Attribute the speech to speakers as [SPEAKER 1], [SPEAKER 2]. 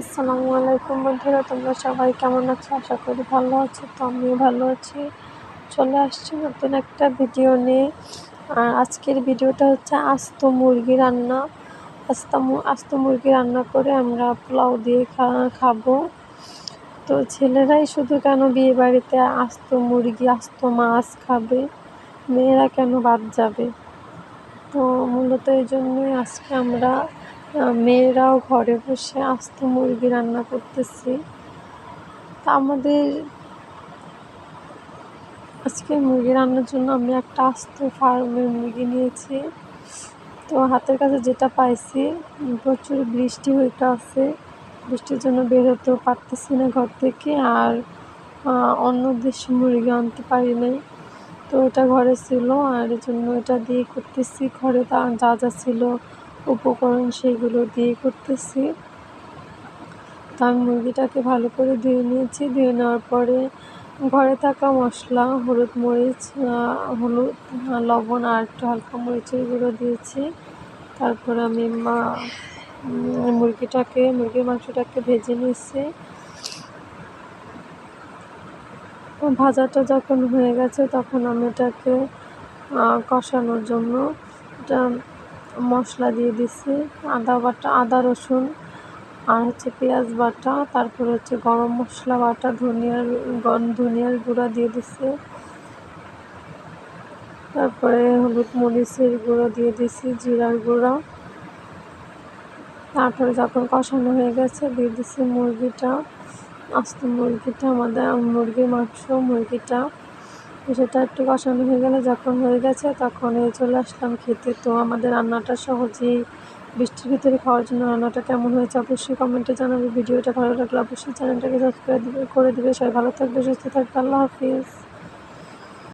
[SPEAKER 1] আসসালামু আলাইকুম বন্ধুরা, তোমরা সবাই কেমন আছো? আশা করি ভালো আছো, তো আমিও ভালো আছি। চলে আসছি নতুন একটা ভিডিও নিয়ে। আর আজকের ভিডিওটা হচ্ছে আস্ত মুরগি রান্না। আস্ত আস্ত মুরগি রান্না করে আমরা পোলাও দিয়ে খাব। তো ছেলেরাই শুধু কেন বিয়ে বাড়িতে আস্ত মুরগি, আস্ত মাছ খাবে? মেয়েরা কেন বাদ যাবে? তো মূলত এই জন্যই আজকে আমরা মেয়েরাও ঘরে বসে আস্ত মুরগি রান্না করতেছি। তা আমাদের আজকে মুরগি রান্নার জন্য আমি একটা আস্ত ফার্মের মুরগি নিয়েছি। তো হাতের কাছে যেটা পাইছি, প্রচুর বৃষ্টি হইতে আছে। বৃষ্টির জন্য বেরোতেও পারতেছি না ঘর থেকে আর অন্য দেশি মুরগি আনতে পারি নাই। তো এটা ঘরে ছিল আর জন্য এটা দিয়ে করতেছি। ঘরে তা যা যা ছিল উপকরণ সেইগুলো দিয়ে করতেছি। তা আমি মুরগিটাকে ভালো করে ধুয়ে নিয়েছি। ধুয়ে নেওয়ার পরে ঘরে থাকা মশলা, হলুদ মরিচ হলুদ লবণ আর একটু হালকা মরিচের গুঁড়ো দিয়েছি। তারপরে আমি মা মুরগিটাকে, মুরগির মাংসটাকে ভেজে নিয়েছি। ভাজাটা যখন হয়ে গেছে তখন আমি এটাকে কষানোর জন্য এটা মশলা দিয়ে দিছি, আদা বাটা, আদা, রসুন আর হচ্ছে পেঁয়াজ বাটা, তারপরে হচ্ছে গরম মশলা বাটা, ধনিয়ার ধনিয়ার গুঁড়া দিয়ে দিছে। তারপরে হলুদ মরিচের গুঁড়ো দিয়ে দিছি, জিরার গুঁড়া। তারপরে যখন কষানো হয়ে গেছে, দিয়ে দিছি মুরগিটা, আস্ত মুরগিটা, আমাদের মুরগির মাংস, মুরগিটা। সেটা একটু কষানো হয়ে গেলে যখন হয়ে গেছে তখন এই চলে আসলাম খেতে। তো আমাদের রান্নাটা সহজেই বৃষ্টির ভিতরে খাওয়ার জন্য রান্নাটা কেমন হয়েছে অবশ্যই কমেন্টে জানাবে। ভিডিওটা ভালো লাগলে অবশ্যই চ্যানেলটাকে সাবস্ক্রাইব করে দেবে। সবাই ভালো থাকবে, সুস্থ থাকবে। আল্লাহ হাফিজ।